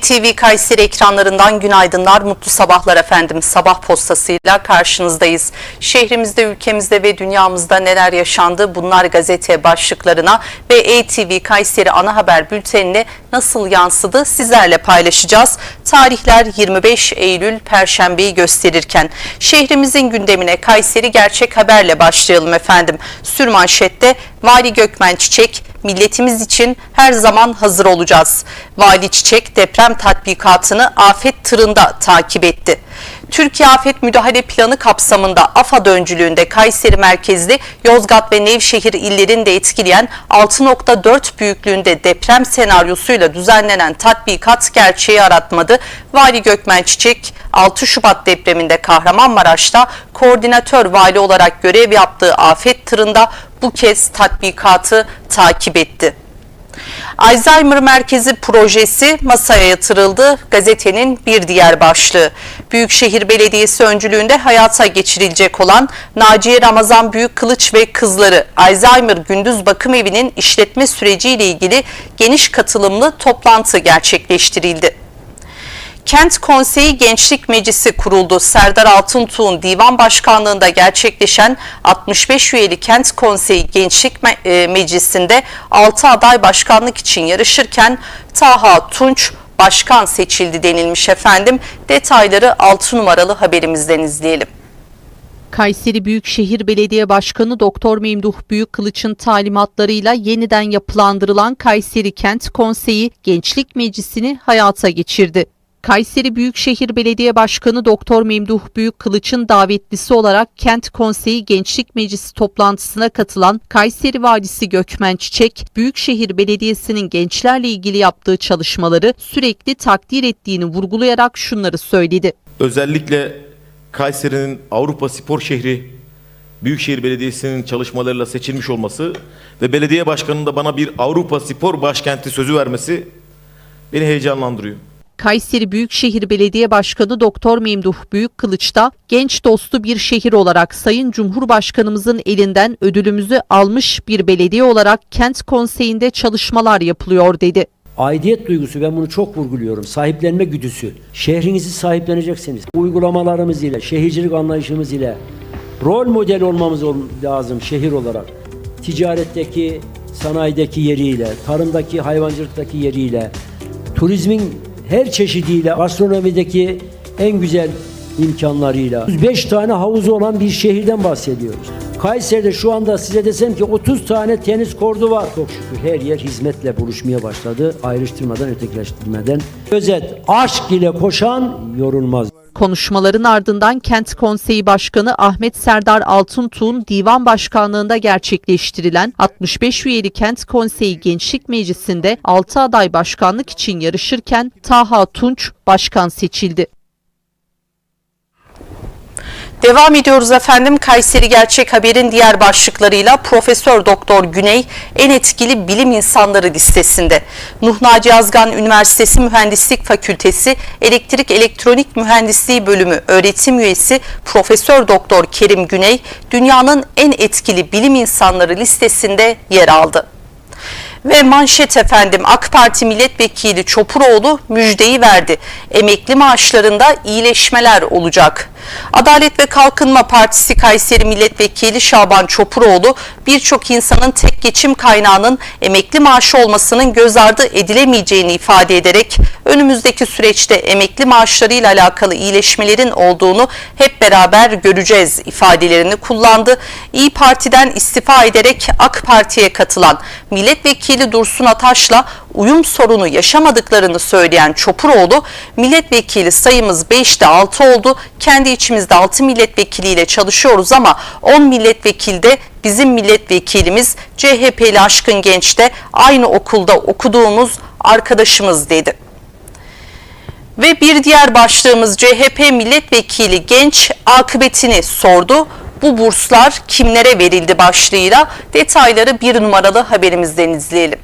ETV Kayseri ekranlarından günaydınlar, mutlu sabahlar efendim. Sabah postasıyla karşınızdayız. Şehrimizde, ülkemizde ve dünyamızda neler yaşandı bunlar gazete başlıklarına ve ETV Kayseri ana haber bültenine nasıl yansıdı sizlerle paylaşacağız. Tarihler 25 Eylül Perşembeyi gösterirken şehrimizin gündemine Kayseri Gerçek Haber'le başlayalım efendim. Sürmanşette Vali Gökmen Çiçek milletimiz için her zaman hazır olacağız. Vali Çiçek deprem tatbikatını afet tırında takip etti. Türkiye Afet Müdahale Planı kapsamında AFAD öncülüğünde Kayseri merkezli Yozgat ve Nevşehir illerini de etkileyen 6.4 büyüklüğünde deprem senaryosuyla düzenlenen tatbikat gerçeği aratmadı. Vali Gökmen Çiçek 6 Şubat depreminde Kahramanmaraş'ta koordinatör vali olarak görev yaptığı afet tırında bu kez tatbikatı takip etti. Alzheimer Merkezi projesi masaya yatırıldı. Gazetenin bir diğer başlığı. Büyükşehir Belediyesi öncülüğünde hayata geçirilecek olan Naciye Ramazan Büyük Kılıç ve Kızları Alzheimer Gündüz Bakım Evi'nin işletme süreciyle ilgili geniş katılımlı toplantı gerçekleştirildi. Kent Konseyi Gençlik Meclisi kuruldu. Serdar Altuntuğ'un divan başkanlığında gerçekleşen 65 üyeli Kent Konseyi Gençlik e, Meclisi'nde 6 aday başkanlık için yarışırken Taha Tunç başkan seçildi denilmiş efendim. Detayları 6 numaralı haberimizden izleyelim. Kayseri Büyükşehir Belediye Başkanı Doktor Memduh Büyükkılıç'ın talimatlarıyla yeniden yapılandırılan Kayseri Kent Konseyi Gençlik Meclisi'ni hayata geçirdi. Kayseri Büyükşehir Belediye Başkanı Doktor Memduh Büyükkılıç'ın davetlisi olarak Kent Konseyi Gençlik Meclisi toplantısına katılan Kayseri Valisi Gökmen Çiçek, Büyükşehir Belediyesi'nin gençlerle ilgili yaptığı çalışmaları sürekli takdir ettiğini vurgulayarak şunları söyledi. Özellikle Kayseri'nin Avrupa Spor Şehri Büyükşehir Belediyesi'nin çalışmalarıyla seçilmiş olması ve belediye başkanının da bana bir Avrupa Spor Başkenti sözü vermesi beni heyecanlandırıyor. Kayseri Büyükşehir Belediye Başkanı Doktor Memduh Büyükkılıç da genç dostu bir şehir olarak Sayın Cumhurbaşkanımızın elinden ödülümüzü almış bir belediye olarak kent konseyinde çalışmalar yapılıyor dedi. Aidiyet duygusu ben bunu çok vurguluyorum. Sahiplenme güdüsü. Şehrinizi sahipleneceksiniz. Uygulamalarımız ile, şehircilik anlayışımız ile rol model olmamız ol- lazım şehir olarak. Ticaretteki, sanayideki yeriyle, tarımdaki, hayvancılıktaki yeriyle, turizmin her çeşidiyle, gastronomideki en güzel imkanlarıyla 5 tane havuzu olan bir şehirden bahsediyoruz. Kayseri'de şu anda size desem ki 30 tane tenis kordu var. Çok şükür her yer hizmetle buluşmaya başladı. Ayrıştırmadan, ötekileştirmeden. Özet, aşk ile koşan yorulmaz. Konuşmaların ardından Kent Konseyi Başkanı Ahmet Serdar Altuntuğ'un divan başkanlığında gerçekleştirilen 65 üyeli Kent Konseyi Gençlik Meclisi'nde 6 aday başkanlık için yarışırken Taha Tunç başkan seçildi. Devam ediyoruz efendim. Kayseri Gerçek Haber'in diğer başlıklarıyla Profesör Doktor Güney en etkili bilim insanları listesinde. Nuh Naci Yazgan Üniversitesi Mühendislik Fakültesi Elektrik Elektronik Mühendisliği Bölümü öğretim üyesi Profesör Doktor Kerim Güney dünyanın en etkili bilim insanları listesinde yer aldı. Ve manşet efendim AK Parti milletvekili Çopuroğlu müjdeyi verdi. Emekli maaşlarında iyileşmeler olacak. Adalet ve Kalkınma Partisi Kayseri Milletvekili Şaban Çopuroğlu birçok insanın tek geçim kaynağının emekli maaşı olmasının göz ardı edilemeyeceğini ifade ederek önümüzdeki süreçte emekli maaşlarıyla alakalı iyileşmelerin olduğunu hep beraber göreceğiz ifadelerini kullandı. İyi Parti'den istifa ederek AK Parti'ye katılan milletvekili Dursun Ataş'la uyum sorunu yaşamadıklarını söyleyen Çopuroğlu, milletvekili sayımız 5'te 6 oldu. Kendi içimizde 6 milletvekiliyle çalışıyoruz ama 10 milletvekili de bizim milletvekilimiz CHP'li Aşkın Genç de aynı okulda okuduğumuz arkadaşımız dedi. Ve bir diğer başlığımız CHP milletvekili genç akıbetini sordu. Bu burslar kimlere verildi başlığıyla detayları bir numaralı haberimizden izleyelim.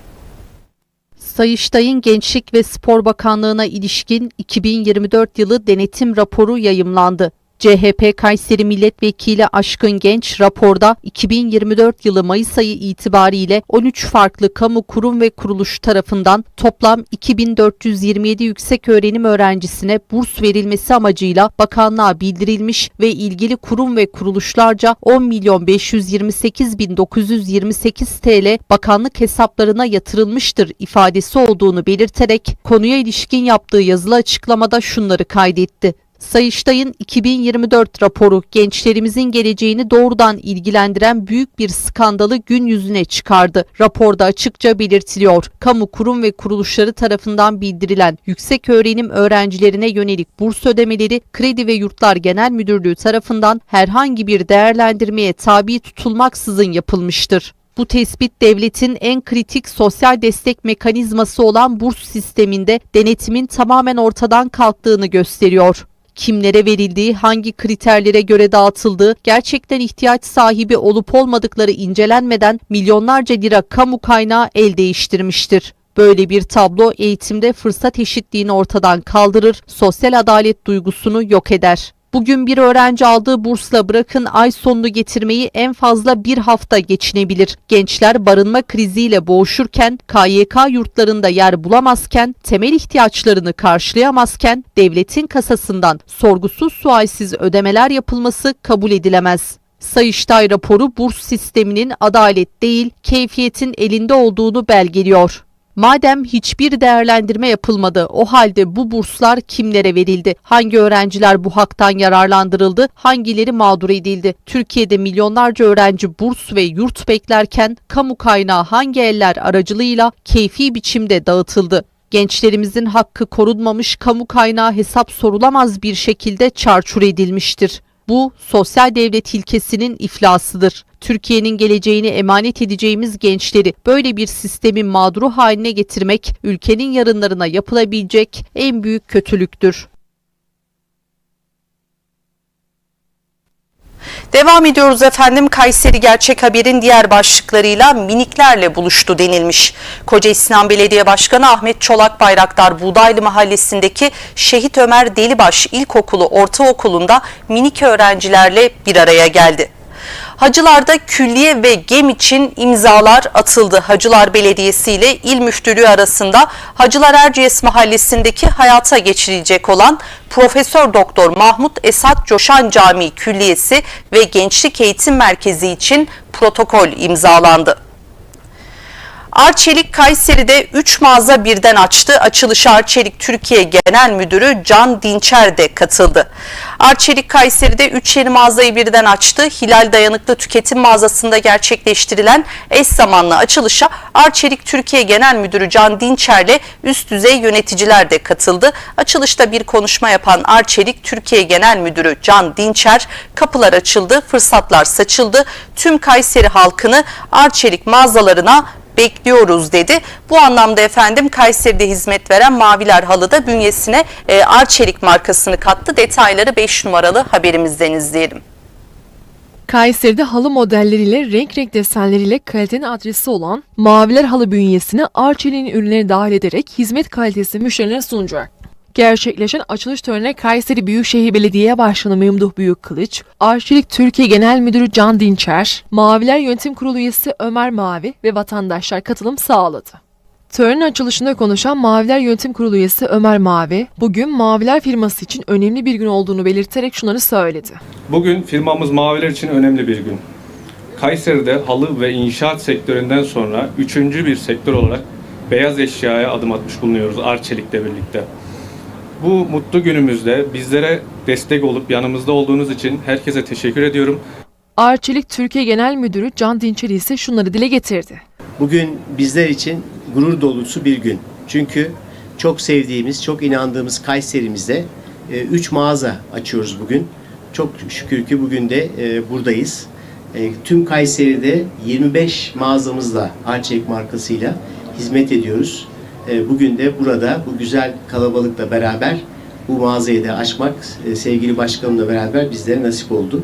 Sayıştay'ın Gençlik ve Spor Bakanlığı'na ilişkin 2024 yılı denetim raporu yayımlandı. CHP Kayseri Milletvekili Aşkın Genç raporda 2024 yılı Mayıs ayı itibariyle 13 farklı kamu kurum ve kuruluş tarafından toplam 2427 yükseköğrenim öğrencisine burs verilmesi amacıyla bakanlığa bildirilmiş ve ilgili kurum ve kuruluşlarca 10 milyon 528 bin 928 TL bakanlık hesaplarına yatırılmıştır ifadesi olduğunu belirterek konuya ilişkin yaptığı yazılı açıklamada şunları kaydetti. Sayıştay'ın 2024 raporu gençlerimizin geleceğini doğrudan ilgilendiren büyük bir skandalı gün yüzüne çıkardı. Raporda açıkça belirtiliyor. Kamu kurum ve kuruluşları tarafından bildirilen yüksek öğrenim öğrencilerine yönelik burs ödemeleri Kredi ve Yurtlar Genel Müdürlüğü tarafından herhangi bir değerlendirmeye tabi tutulmaksızın yapılmıştır. Bu tespit devletin en kritik sosyal destek mekanizması olan burs sisteminde denetimin tamamen ortadan kalktığını gösteriyor. Kimlere verildiği, hangi kriterlere göre dağıtıldığı, gerçekten ihtiyaç sahibi olup olmadıkları incelenmeden milyonlarca lira kamu kaynağı el değiştirmiştir. Böyle bir tablo eğitimde fırsat eşitliğini ortadan kaldırır, sosyal adalet duygusunu yok eder. Bugün bir öğrenci aldığı bursla bırakın ay sonunu getirmeyi en fazla bir hafta geçinebilir. Gençler barınma kriziyle boğuşurken, KYK yurtlarında yer bulamazken, temel ihtiyaçlarını karşılayamazken devletin kasasından sorgusuz sualsiz ödemeler yapılması kabul edilemez. Sayıştay raporu burs sisteminin adalet değil, keyfiyetin elinde olduğunu belgeliyor. Madem hiçbir değerlendirme yapılmadı, o halde bu burslar kimlere verildi? Hangi öğrenciler bu haktan yararlandırıldı? Hangileri mağdur edildi? Türkiye'de milyonlarca öğrenci burs ve yurt beklerken kamu kaynağı hangi eller aracılığıyla keyfi biçimde dağıtıldı? Gençlerimizin hakkı korunmamış, kamu kaynağı hesap sorulamaz bir şekilde çarçur edilmiştir. Bu sosyal devlet ilkesinin iflasıdır. Türkiye'nin geleceğini emanet edeceğimiz gençleri böyle bir sistemin mağduru haline getirmek ülkenin yarınlarına yapılabilecek en büyük kötülüktür. Devam ediyoruz efendim. Kayseri Gerçek Haber'in diğer başlıklarıyla miniklerle buluştu denilmiş. Koca İslam Belediye Başkanı Ahmet Çolak Bayraktar Buğdaylı Mahallesi'ndeki Şehit Ömer Delibaş İlkokulu Ortaokulu'nda minik öğrencilerle bir araya geldi. Hacılar'da külliye ve gem için imzalar atıldı. Hacılar Belediyesi ile İl Müftülüğü arasında Hacılar Erciyes Mahallesi'ndeki hayata geçirilecek olan Profesör Doktor Mahmut Esat Coşan Camii Külliyesi ve Gençlik Eğitim Merkezi için protokol imzalandı. Arçelik Kayseri'de 3 mağaza birden açtı. Açılışa Arçelik Türkiye Genel Müdürü Can Dinçer de katıldı. Arçelik Kayseri'de 3 yeni mağazayı birden açtı. Hilal Dayanıklı Tüketim Mağazası'nda gerçekleştirilen eş zamanlı açılışa Arçelik Türkiye Genel Müdürü Can Dinçer'le üst düzey yöneticiler de katıldı. Açılışta bir konuşma yapan Arçelik Türkiye Genel Müdürü Can Dinçer, kapılar açıldı, fırsatlar saçıldı. Tüm Kayseri halkını Arçelik mağazalarına bekliyoruz dedi. Bu anlamda efendim Kayseri'de hizmet veren Maviler Halı da bünyesine e, Arçelik markasını kattı. Detayları 5 numaralı haberimizden izleyelim. Kayseri'de halı modelleriyle, renk renk desenleriyle kalitenin adresi olan Maviler Halı bünyesine Arçelik'in ürünleri dahil ederek hizmet kalitesi müşterilere sunacak. Gerçekleşen açılış törenine Kayseri Büyükşehir Belediye Başkanı Memduh Büyükkılıç, Arçelik Türkiye Genel Müdürü Can Dinçer, Maviler Yönetim Kurulu üyesi Ömer Mavi ve vatandaşlar katılım sağladı. Törenin açılışında konuşan Maviler Yönetim Kurulu üyesi Ömer Mavi, bugün Maviler firması için önemli bir gün olduğunu belirterek şunları söyledi. Bugün firmamız Maviler için önemli bir gün. Kayseri'de halı ve inşaat sektöründen sonra üçüncü bir sektör olarak beyaz eşyaya adım atmış bulunuyoruz Arçelik'le birlikte. Bu mutlu günümüzde bizlere destek olup yanımızda olduğunuz için herkese teşekkür ediyorum. Arçelik Türkiye Genel Müdürü Can Dinçer ise şunları dile getirdi. Bugün bizler için gurur dolusu bir gün. Çünkü çok sevdiğimiz, çok inandığımız Kayserimizde 3 mağaza açıyoruz bugün. Çok şükür ki bugün de e, buradayız. E, tüm Kayseri'de 25 mağazamızla Arçelik markasıyla hizmet ediyoruz. E, bugün de burada bu güzel kalabalıkla beraber bu mağazayı da açmak e, sevgili başkanımla beraber bizlere nasip oldu.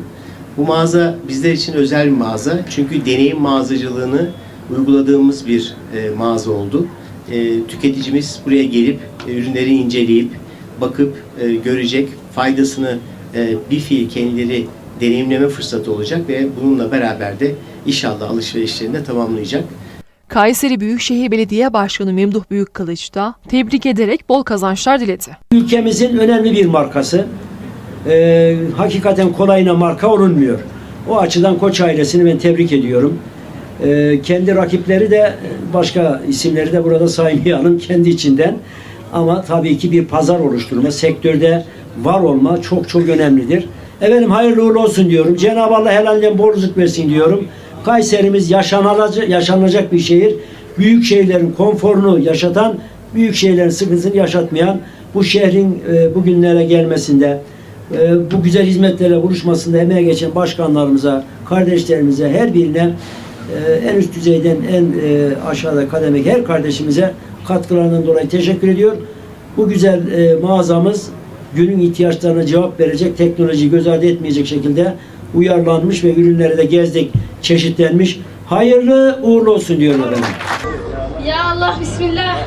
Bu mağaza bizler için özel bir mağaza. Çünkü deneyim mağazacılığını uyguladığımız bir e, mağaza oldu. Tüketicimiz buraya gelip ürünleri inceleyip bakıp görecek, faydasını e, bir fiil kendileri deneyimleme fırsatı olacak ve bununla beraber de inşallah alışverişlerini de tamamlayacak. Kayseri Büyükşehir Belediye Başkanı Memduh Büyükkılıç da tebrik ederek bol kazançlar diledi. Ülkemizin önemli bir markası. Ee, hakikaten kolayına marka olunmuyor. O açıdan Koç ailesini ben tebrik ediyorum. Ee, kendi rakipleri de başka isimleri de burada saymayalım kendi içinden. Ama tabii ki bir pazar oluşturma, sektörde var olma çok çok önemlidir. Efendim hayırlı uğurlu olsun diyorum. Cenab-ı Allah helalinden bol rızık versin diyorum. Kayserimiz yaşanılacak, yaşanılacak bir şehir. Büyük şehirlerin konforunu yaşatan, büyük şehirlerin sıkıntısını yaşatmayan bu şehrin e, bugünlere gelmesinde, e, bu güzel hizmetlerle buluşmasında emeğe geçen başkanlarımıza, kardeşlerimize, her birine e, en üst düzeyden en e, aşağıda kademedeki her kardeşimize katkılarından dolayı teşekkür ediyor. Bu güzel e, mağazamız günün ihtiyaçlarına cevap verecek, teknolojiyi göz ardı etmeyecek şekilde uyarlanmış ve ürünleri de gezdik, çeşitlenmiş. Hayırlı uğurlu olsun diyorum efendim. Ya Allah bismillah.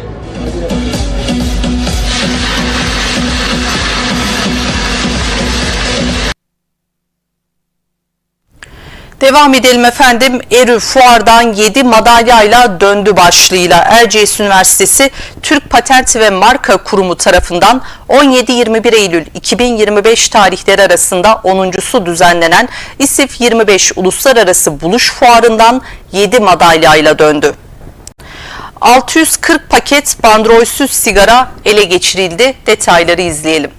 Devam edelim efendim. Erü Fuar'dan 7 madalyayla döndü başlığıyla Erciyes Üniversitesi Türk Patent ve Marka Kurumu tarafından 17-21 Eylül 2025 tarihleri arasında 10.sü düzenlenen İSİF 25 Uluslararası Buluş Fuarı'ndan 7 madalyayla döndü. 640 paket bandrolsüz sigara ele geçirildi. Detayları izleyelim.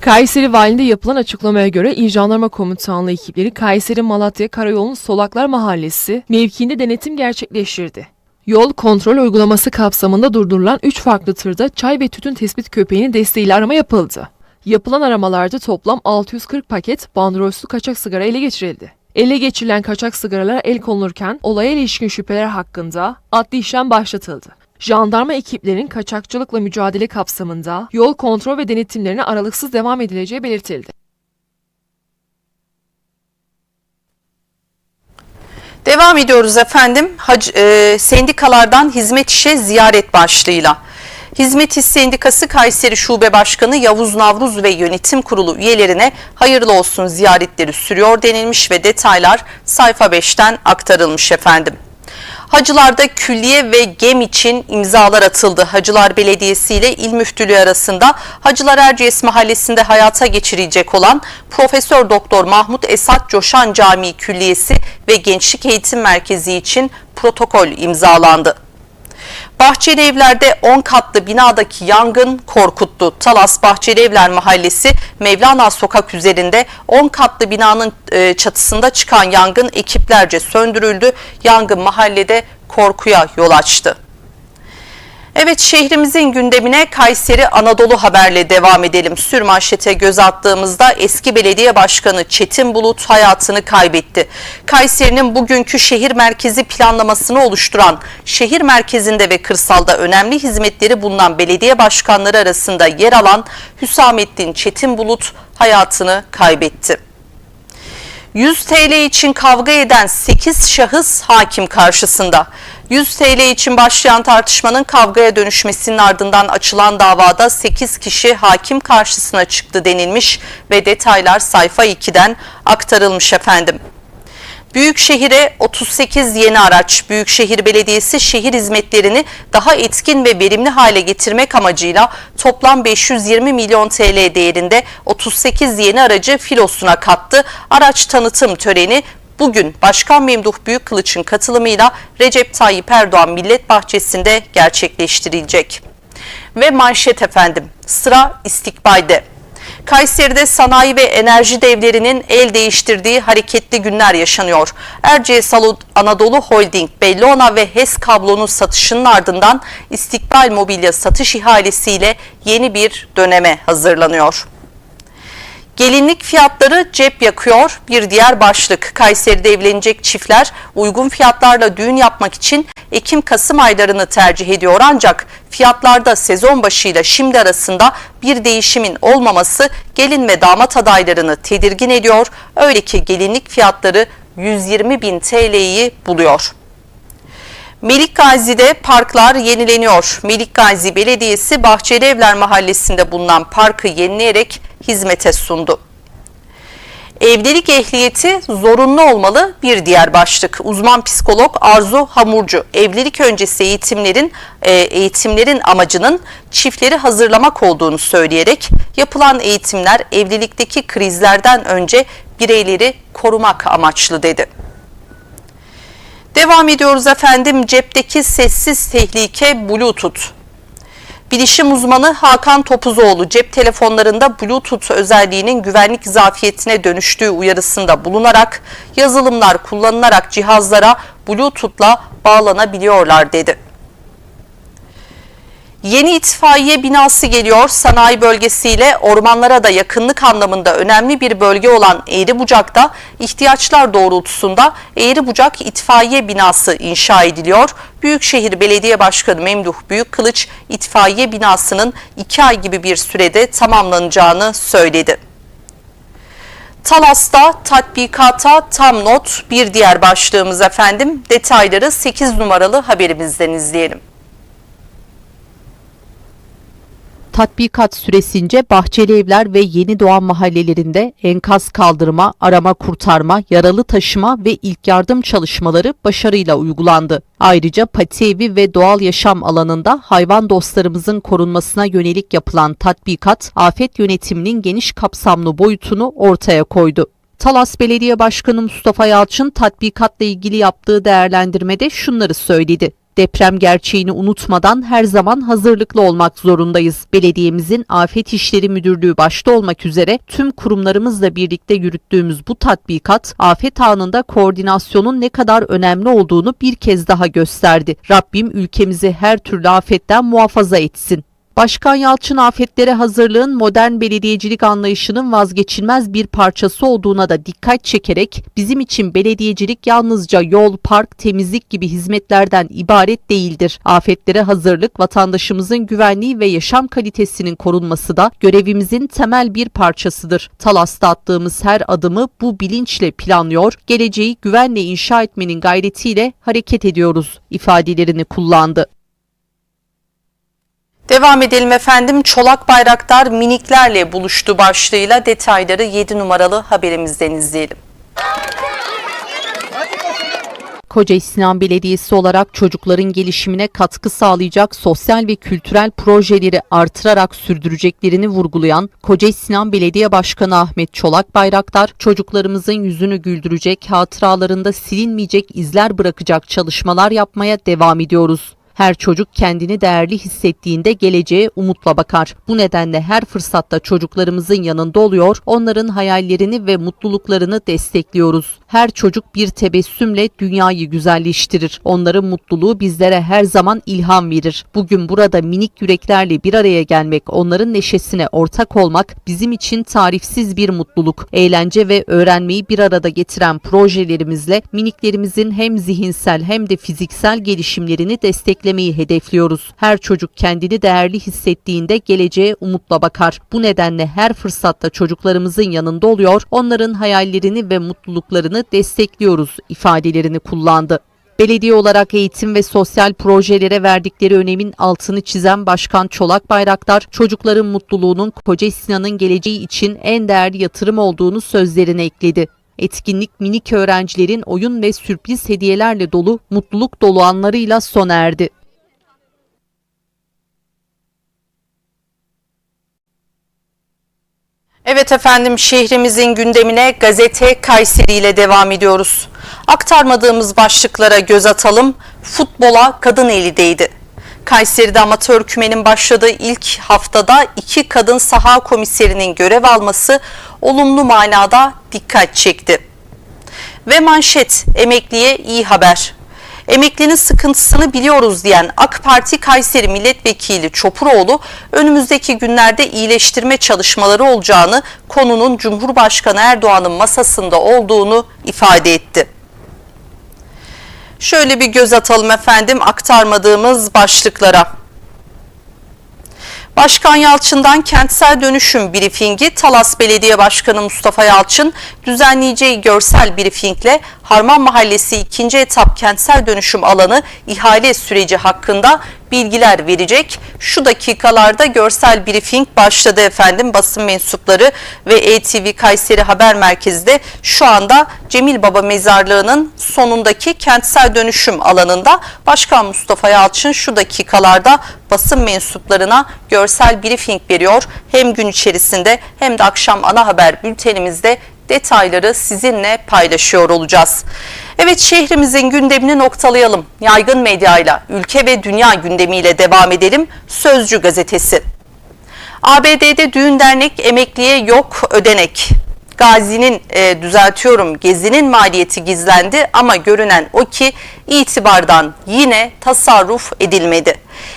Kayseri Valinde yapılan açıklamaya göre İl Jandarma Komutanlığı ekipleri Kayseri Malatya Karayolu'nun Solaklar Mahallesi mevkiinde denetim gerçekleştirdi. Yol kontrol uygulaması kapsamında durdurulan 3 farklı tırda çay ve tütün tespit köpeğinin desteğiyle arama yapıldı. Yapılan aramalarda toplam 640 paket bandrolsüz kaçak sigara ele geçirildi. Ele geçirilen kaçak sigaralar el konulurken olaya ilişkin şüpheler hakkında adli işlem başlatıldı. Jandarma ekiplerinin kaçakçılıkla mücadele kapsamında yol kontrol ve denetimlerine aralıksız devam edileceği belirtildi. Devam ediyoruz efendim. Hac, e, sendikalardan hizmet işe ziyaret başlığıyla. Hizmet İş Sendikası Kayseri Şube Başkanı Yavuz Navruz ve Yönetim Kurulu üyelerine hayırlı olsun ziyaretleri sürüyor denilmiş ve detaylar sayfa 5'ten aktarılmış efendim. Hacılarda külliye ve gem için imzalar atıldı. Hacılar Belediyesi ile İl Müftülüğü arasında Hacılar Erciyes Mahallesi'nde hayata geçirilecek olan Profesör Doktor Mahmut Esat Coşan Camii Külliyesi ve Gençlik Eğitim Merkezi için protokol imzalandı. Bahçeli Evler'de 10 katlı binadaki yangın korkuttu. Talas Bahçeli Evler Mahallesi Mevlana Sokak üzerinde 10 katlı binanın e, çatısında çıkan yangın ekiplerce söndürüldü. Yangın mahallede korkuya yol açtı. Evet şehrimizin gündemine Kayseri Anadolu Haber'le devam edelim. Sürmanşete göz attığımızda eski belediye başkanı Çetin Bulut hayatını kaybetti. Kayseri'nin bugünkü şehir merkezi planlamasını oluşturan şehir merkezinde ve kırsalda önemli hizmetleri bulunan belediye başkanları arasında yer alan Hüsamettin Çetin Bulut hayatını kaybetti. 100 TL için kavga eden 8 şahıs hakim karşısında. 100 TL için başlayan tartışmanın kavgaya dönüşmesinin ardından açılan davada 8 kişi hakim karşısına çıktı denilmiş ve detaylar sayfa 2'den aktarılmış efendim. Büyükşehir'e 38 yeni araç, Büyükşehir Belediyesi şehir hizmetlerini daha etkin ve verimli hale getirmek amacıyla toplam 520 milyon TL değerinde 38 yeni aracı filosuna kattı. Araç tanıtım töreni bugün Başkan Memduh Büyükkılıç'ın katılımıyla Recep Tayyip Erdoğan Millet Bahçesi'nde gerçekleştirilecek. Ve manşet efendim, sıra istikbalde. Kayseri'de sanayi ve enerji devlerinin el değiştirdiği hareketli günler yaşanıyor. Erciyes Anadolu Holding, Bellona ve HES kablonun satışının ardından İstikbal Mobilya satış ihalesiyle yeni bir döneme hazırlanıyor. Gelinlik fiyatları cep yakıyor. Bir diğer başlık Kayseri'de evlenecek çiftler uygun fiyatlarla düğün yapmak için Ekim-Kasım aylarını tercih ediyor ancak fiyatlarda sezon başıyla şimdi arasında bir değişimin olmaması gelin ve damat adaylarını tedirgin ediyor. Öyle ki gelinlik fiyatları 120 bin TL'yi buluyor. Melik Gazi'de parklar yenileniyor. Melik Gazi Belediyesi Bahçeli Evler Mahallesi'nde bulunan parkı yenileyerek hizmete sundu. Evlilik ehliyeti zorunlu olmalı bir diğer başlık. Uzman psikolog Arzu Hamurcu, evlilik öncesi eğitimlerin e, eğitimlerin amacının çiftleri hazırlamak olduğunu söyleyerek yapılan eğitimler evlilikteki krizlerden önce bireyleri korumak amaçlı dedi. Devam ediyoruz efendim. Cepteki sessiz tehlike Bluetooth. Bilişim uzmanı Hakan Topuzoğlu cep telefonlarında Bluetooth özelliğinin güvenlik zafiyetine dönüştüğü uyarısında bulunarak yazılımlar kullanılarak cihazlara Bluetooth'la bağlanabiliyorlar dedi. Yeni itfaiye binası geliyor. Sanayi bölgesiyle ormanlara da yakınlık anlamında önemli bir bölge olan Eğribucak'ta ihtiyaçlar doğrultusunda Eğribucak itfaiye binası inşa ediliyor. Büyükşehir Belediye Başkanı Memduh Büyükkılıç itfaiye binasının iki ay gibi bir sürede tamamlanacağını söyledi. Talas'ta tatbikata tam not bir diğer başlığımız efendim. Detayları 8 numaralı haberimizden izleyelim. Tatbikat süresince Bahçeli Evler ve Yeni Doğan mahallelerinde enkaz kaldırma, arama kurtarma, yaralı taşıma ve ilk yardım çalışmaları başarıyla uygulandı. Ayrıca pati evi ve doğal yaşam alanında hayvan dostlarımızın korunmasına yönelik yapılan tatbikat, afet yönetiminin geniş kapsamlı boyutunu ortaya koydu. Talas Belediye Başkanı Mustafa Yalçın tatbikatla ilgili yaptığı değerlendirmede şunları söyledi. Deprem gerçeğini unutmadan her zaman hazırlıklı olmak zorundayız. Belediyemizin Afet İşleri Müdürlüğü başta olmak üzere tüm kurumlarımızla birlikte yürüttüğümüz bu tatbikat afet anında koordinasyonun ne kadar önemli olduğunu bir kez daha gösterdi. Rabbim ülkemizi her türlü afetten muhafaza etsin. Başkan Yalçın afetlere hazırlığın modern belediyecilik anlayışının vazgeçilmez bir parçası olduğuna da dikkat çekerek bizim için belediyecilik yalnızca yol, park, temizlik gibi hizmetlerden ibaret değildir. Afetlere hazırlık vatandaşımızın güvenliği ve yaşam kalitesinin korunması da görevimizin temel bir parçasıdır. Talas'ta attığımız her adımı bu bilinçle planlıyor, geleceği güvenle inşa etmenin gayretiyle hareket ediyoruz ifadelerini kullandı. Devam edelim efendim. Çolak Bayraktar miniklerle buluştu başlığıyla detayları 7 numaralı haberimizden izleyelim. Koca Sinan Belediyesi olarak çocukların gelişimine katkı sağlayacak sosyal ve kültürel projeleri artırarak sürdüreceklerini vurgulayan Koca Sinan Belediye Başkanı Ahmet Çolak Bayraktar, çocuklarımızın yüzünü güldürecek, hatıralarında silinmeyecek izler bırakacak çalışmalar yapmaya devam ediyoruz. Her çocuk kendini değerli hissettiğinde geleceğe umutla bakar. Bu nedenle her fırsatta çocuklarımızın yanında oluyor, onların hayallerini ve mutluluklarını destekliyoruz. Her çocuk bir tebessümle dünyayı güzelleştirir. Onların mutluluğu bizlere her zaman ilham verir. Bugün burada minik yüreklerle bir araya gelmek, onların neşesine ortak olmak bizim için tarifsiz bir mutluluk. Eğlence ve öğrenmeyi bir arada getiren projelerimizle miniklerimizin hem zihinsel hem de fiziksel gelişimlerini desteklemeyi hedefliyoruz. Her çocuk kendini değerli hissettiğinde geleceğe umutla bakar. Bu nedenle her fırsatta çocuklarımızın yanında oluyor, onların hayallerini ve mutluluklarını destekliyoruz ifadelerini kullandı. Belediye olarak eğitim ve sosyal projelere verdikleri önemin altını çizen Başkan Çolak Bayraktar, çocukların mutluluğunun Koca Sinan'ın geleceği için en değerli yatırım olduğunu sözlerine ekledi. Etkinlik minik öğrencilerin oyun ve sürpriz hediyelerle dolu, mutluluk dolu anlarıyla sona erdi. Evet efendim şehrimizin gündemine gazete Kayseri ile devam ediyoruz. Aktarmadığımız başlıklara göz atalım. Futbola kadın eli değdi. Kayseri'de amatör kümenin başladığı ilk haftada iki kadın saha komiserinin görev alması olumlu manada dikkat çekti. Ve manşet emekliye iyi haber. Emeklinin sıkıntısını biliyoruz diyen AK Parti Kayseri Milletvekili Çopuroğlu önümüzdeki günlerde iyileştirme çalışmaları olacağını konunun Cumhurbaşkanı Erdoğan'ın masasında olduğunu ifade etti. Şöyle bir göz atalım efendim aktarmadığımız başlıklara. Başkan Yalçın'dan kentsel dönüşüm briefingi Talas Belediye Başkanı Mustafa Yalçın düzenleyeceği görsel briefingle Harman Mahallesi 2. etap kentsel dönüşüm alanı ihale süreci hakkında bilgiler verecek. Şu dakikalarda görsel briefing başladı efendim. Basın mensupları ve ETV Kayseri Haber Merkezi de şu anda Cemil Baba Mezarlığı'nın sonundaki kentsel dönüşüm alanında Başkan Mustafa Yalçın şu dakikalarda basın mensuplarına görsel briefing veriyor. Hem gün içerisinde hem de akşam ana haber bültenimizde detayları sizinle paylaşıyor olacağız. Evet şehrimizin gündemini noktalayalım. Yaygın medyayla, ülke ve dünya gündemiyle devam edelim. Sözcü gazetesi. ABD'de düğün dernek emekliye yok ödenek. Gazi'nin e, düzeltiyorum Gezi'nin maliyeti gizlendi ama görünen o ki itibardan yine tasarruf edilmedi.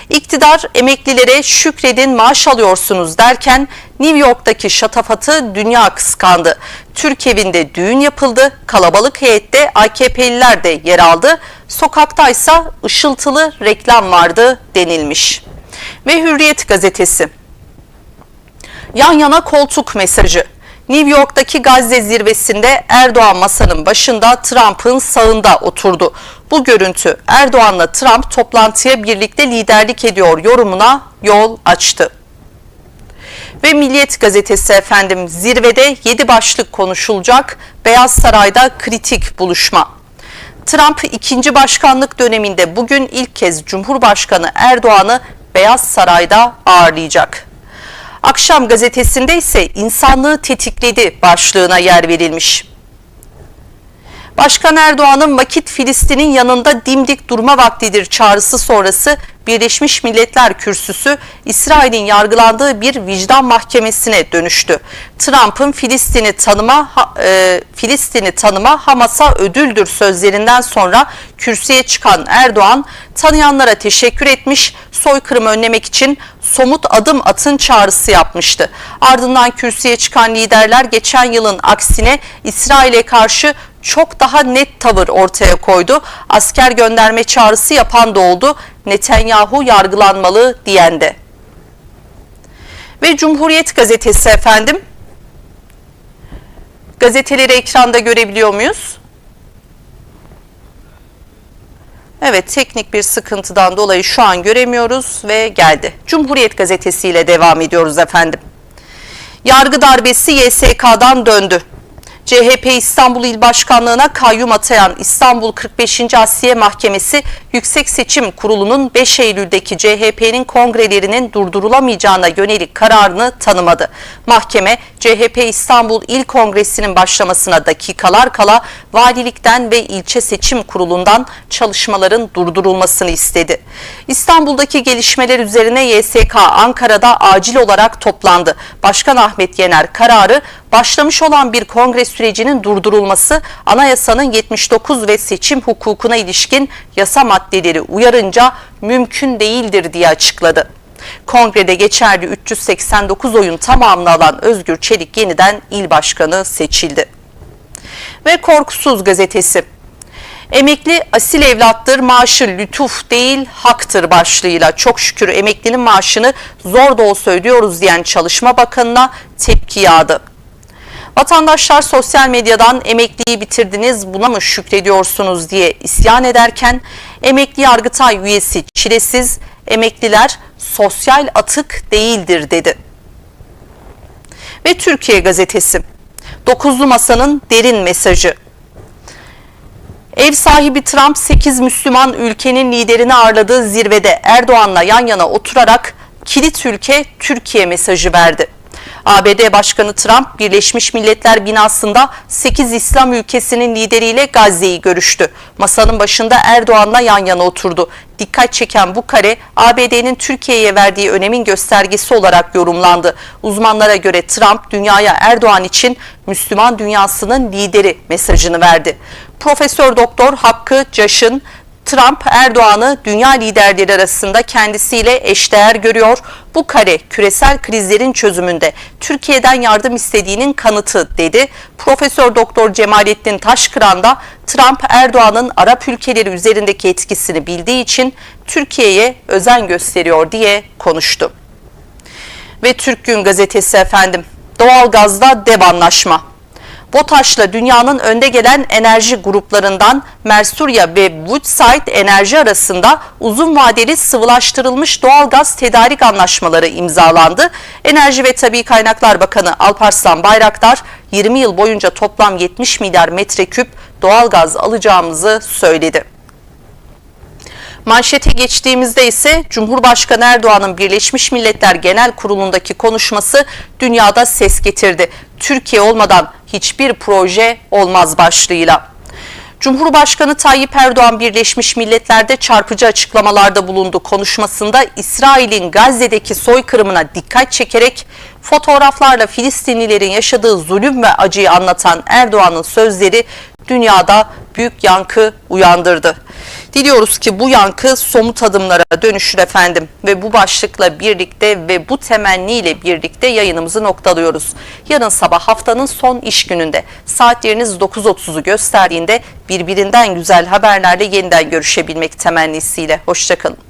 İktidar emeklilere şükredin maaş alıyorsunuz derken New York'taki şatafatı dünya kıskandı. Türk evinde düğün yapıldı, kalabalık heyette AKP'liler de yer aldı. Sokaktaysa ışıltılı reklam vardı denilmiş. Ve Hürriyet gazetesi yan yana koltuk mesajı. New York'taki Gazze zirvesinde Erdoğan masanın başında Trump'ın sağında oturdu. Bu görüntü Erdoğan'la Trump toplantıya birlikte liderlik ediyor yorumuna yol açtı. Ve Milliyet gazetesi efendim zirvede 7 başlık konuşulacak. Beyaz Saray'da kritik buluşma. Trump ikinci başkanlık döneminde bugün ilk kez Cumhurbaşkanı Erdoğan'ı Beyaz Saray'da ağırlayacak. Akşam gazetesinde ise insanlığı tetikledi başlığına yer verilmiş. Başkan Erdoğan'ın vakit Filistin'in yanında dimdik durma vaktidir çağrısı sonrası Birleşmiş Milletler Kürsüsü İsrail'in yargılandığı bir vicdan mahkemesine dönüştü. Trump'ın Filistin'i tanıma e, Filistin'i tanıma Hamas'a ödüldür sözlerinden sonra kürsüye çıkan Erdoğan tanıyanlara teşekkür etmiş, soykırımı önlemek için somut adım atın çağrısı yapmıştı. Ardından kürsüye çıkan liderler geçen yılın aksine İsrail'e karşı çok daha net tavır ortaya koydu. Asker gönderme çağrısı yapan da oldu. Netanyahu yargılanmalı diyen de. Ve Cumhuriyet gazetesi efendim. Gazeteleri ekranda görebiliyor muyuz? Evet teknik bir sıkıntıdan dolayı şu an göremiyoruz ve geldi. Cumhuriyet gazetesiyle devam ediyoruz efendim. Yargı darbesi YSK'dan döndü. CHP İstanbul İl Başkanlığı'na kayyum atayan İstanbul 45. Asiye Mahkemesi Yüksek Seçim Kurulu'nun 5 Eylül'deki CHP'nin kongrelerinin durdurulamayacağına yönelik kararını tanımadı. Mahkeme CHP İstanbul İl Kongresi'nin başlamasına dakikalar kala valilikten ve ilçe seçim kurulundan çalışmaların durdurulmasını istedi. İstanbul'daki gelişmeler üzerine YSK Ankara'da acil olarak toplandı. Başkan Ahmet Yener kararı başlamış olan bir kongre sürecinin durdurulması anayasanın 79 ve seçim hukukuna ilişkin yasa maddeleri uyarınca mümkün değildir diye açıkladı. Kongrede geçerli 389 oyun tamamını alan Özgür Çelik yeniden il başkanı seçildi. Ve Korkusuz gazetesi. Emekli asil evlattır maaşı lütuf değil haktır başlığıyla çok şükür emeklinin maaşını zor da olsa ödüyoruz diyen Çalışma Bakanı'na tepki yağdı. Vatandaşlar sosyal medyadan emekliyi bitirdiniz buna mı şükrediyorsunuz diye isyan ederken emekli Yargıtay üyesi çilesiz emekliler sosyal atık değildir dedi. Ve Türkiye gazetesi Dokuzlu Masa'nın derin mesajı Ev sahibi Trump 8 Müslüman ülkenin liderini ağırladığı zirvede Erdoğan'la yan yana oturarak kilit ülke Türkiye mesajı verdi. ABD Başkanı Trump Birleşmiş Milletler binasında 8 İslam ülkesinin lideriyle Gazze'yi görüştü. Masanın başında Erdoğan'la yan yana oturdu. Dikkat çeken bu kare ABD'nin Türkiye'ye verdiği önemin göstergesi olarak yorumlandı. Uzmanlara göre Trump dünyaya Erdoğan için Müslüman dünyasının lideri mesajını verdi. Profesör Doktor Hakkı Caş'ın Trump Erdoğan'ı dünya liderleri arasında kendisiyle eşdeğer görüyor. Bu kare küresel krizlerin çözümünde Türkiye'den yardım istediğinin kanıtı dedi. Profesör Doktor Cemalettin Taşkıran da Trump Erdoğan'ın Arap ülkeleri üzerindeki etkisini bildiği için Türkiye'ye özen gösteriyor diye konuştu. Ve Türk Gün gazetesi efendim. Doğalgazda dev anlaşma. BOTAŞ'la dünyanın önde gelen enerji gruplarından Mersurya ve Woodside Enerji arasında uzun vadeli sıvılaştırılmış doğalgaz tedarik anlaşmaları imzalandı. Enerji ve Tabi Kaynaklar Bakanı Alparslan Bayraktar 20 yıl boyunca toplam 70 milyar metreküp doğalgaz alacağımızı söyledi. Manşete geçtiğimizde ise Cumhurbaşkanı Erdoğan'ın Birleşmiş Milletler Genel Kurulu'ndaki konuşması dünyada ses getirdi. Türkiye olmadan hiçbir proje olmaz başlığıyla. Cumhurbaşkanı Tayyip Erdoğan Birleşmiş Milletler'de çarpıcı açıklamalarda bulundu. Konuşmasında İsrail'in Gazze'deki soykırımına dikkat çekerek fotoğraflarla Filistinlilerin yaşadığı zulüm ve acıyı anlatan Erdoğan'ın sözleri dünyada büyük yankı uyandırdı. Diliyoruz ki bu yankı somut adımlara dönüşür efendim ve bu başlıkla birlikte ve bu temenniyle birlikte yayınımızı noktalıyoruz. Yarın sabah haftanın son iş gününde saatleriniz 9.30'u gösterdiğinde birbirinden güzel haberlerle yeniden görüşebilmek temennisiyle. Hoşçakalın.